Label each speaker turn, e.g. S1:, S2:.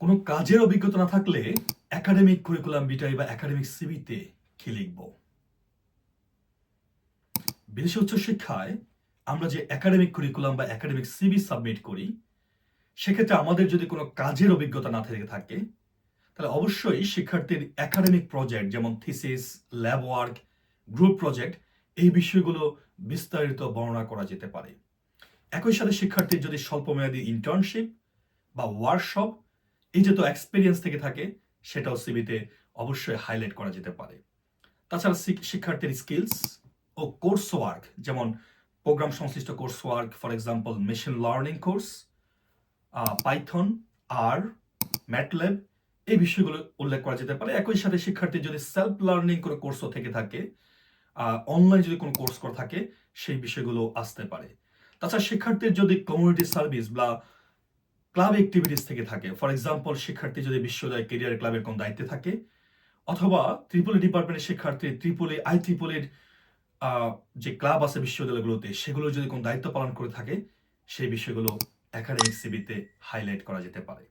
S1: কোনো কাজের অভিজ্ঞতা না থাকলে একাডেমিক কারিকুলাম বিটাই বা একাডেমিক সিবিতে কি লিখব? বিদেশি উচ্চশিক্ষায় আমরা যে একাডেমিক কারিকুলাম বা একাডেমিক সিবি সাবমিট করি, সেক্ষেত্রে আমাদের যদি কোনো কাজের অভিজ্ঞতা না থেকে থাকে, তাহলে অবশ্যই শিক্ষার্থীর একাডেমিক প্রজেক্ট যেমন thesis lab work group project এই বিষয়গুলো বিস্তারিত বর্ণনা করা যেতে পারে। একই সাথে শিক্ষার্থীর যদি স্বল্পমেয়াদী ইন্টার্নশিপ বা ওয়ার্কশপ এই যে তো এক্সপিরিয়েন্স থেকে থাকে, সেটাও সিবিতে অবশ্যই হাইলাইট করা যেতে পারে। তাছাড়া শিক্ষার্থীর স্কিলস ও কোর্স ওয়ার্ক যেমন প্রোগ্রাম সংশ্লিষ্ট course work for example machine learning course Python R MATLAB এই বিষয়গুলো উল্লেখ করা যেতে পারে। একই সাথে শিক্ষার্থী যদি সেলফ লার্নিং কোনো কোর্সও থেকে থাকে অনলাইন যদি কোনো কোর্স করা থাকে, সেই বিষয়গুলো আসতে পারে। তাছাড়া শিক্ষার্থীর যদি কমিউনিটি সার্ভিস বা ক্লাব অ্যাক্টিভিটিস থেকে থাকে। ফর এক্সাম্পল শিক্ষার্থী যদি বিশ্ববিদ্যালয় কেরিয়ার ক্লাবের কোন দায়িত্বে থাকে, অথবা ত্রিপুলি ডিপার্টমেন্টের শিক্ষার্থী ত্রিপুলি, আই ত্রিপুলির যে ক্লাব আছে বিশ্ববিদ্যালয়গুলোতে সেগুলো যদি কোন দায়িত্ব পালন করে থাকে, সেই বিষয়গুলো একাডেমিক সিবিতে হাইলাইট করা যেতে পারে।